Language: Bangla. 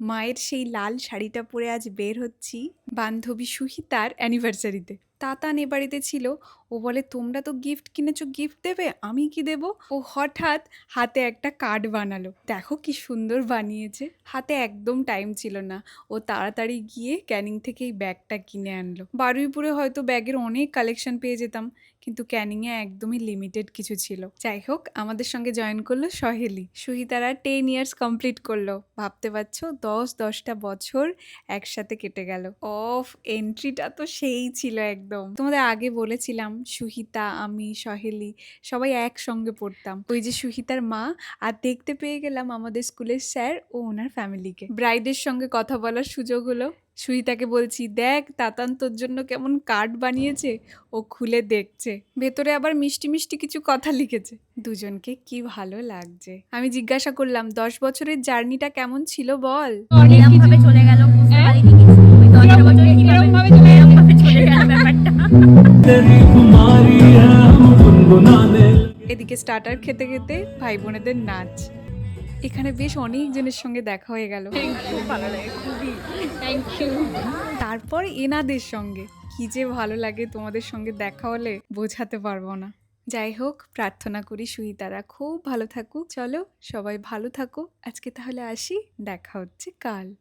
মায়ের সেই লাল শাড়িটা পরে আজ বের হচ্ছি বান্ধবী সুহিতার অ্যানিভার্সারিতে তাতান এ বাড়িতে ছিল ও বলে, তোমরা তো গিফট কিনেছো গিফট দেবে, আমি কি দেব? ও হঠাৎ হাতে একটা কার্ড বানালো। দেখো কি সুন্দর বানিয়েছে। হাতে একদম টাইম ছিল না। ও তাড়াতাড়ি গিয়ে ক্যানিং থেকে এই ব্যাগটা কিনে আনলো। বারুইপুরে হয়তো ব্যাগের অনেক কালেকশন পেয়ে যেতাম, কিন্তু ক্যানিংয়ে একদমই লিমিটেড কিছু ছিল। যাই হোক, আমাদের সঙ্গে জয়েন করল সহেলি। সুহিতারা টেন ইয়ার্স কমপ্লিট করল। ভাবতে পারছ, দশ, দশটা বছর একসাথে কেটে গেল। অফ এন্ট্রিটা তো সেই ছিল একদম। তোমাদের আগে বলেছিলাম সুহিতা, আমি, সহেলি, সবাই একসঙ্গে পড়তাম। ওই যে সুহিতার মা, আর দেখতে পেয়ে গেলাম আমাদের স্কুলের স্যার ও ওনার ফ্যামিলিকে ব্রাইডের সঙ্গে কথা বলার সুযোগ হলো। সুহিতাকে বলছি, দেখ, তাতান তোর জন্য কেমন কার্ড বানিয়েছে, ও খুলে দেখছে। ভেতরে আবার মিষ্টি মিষ্টি কিছু কথা লিখেছে। দুজনকে কি ভালো লাগছে? আমি জিজ্ঞাসা করলাম, দশ বছরের জার্নিটা কেমন ছিল বল? চলে এদিকে স্টার্টার খেতে খেতে ভাই বোনেদের নাচ। এখানে বেশ অনেকজনের সঙ্গে দেখা হয়ে গেল। খুব ভালো লাগে খুবই তারপর এনাদের সঙ্গে। কি যে ভালো লাগে তোমাদের সঙ্গে দেখা হলে বোঝাতে পারব না। যাই হোক প্রার্থনা করি সুহিতারা খুব ভালো থাকুক। চলো সবাই ভালো থাকো। আজকে তাহলে আসি দেখা হচ্ছে কাল।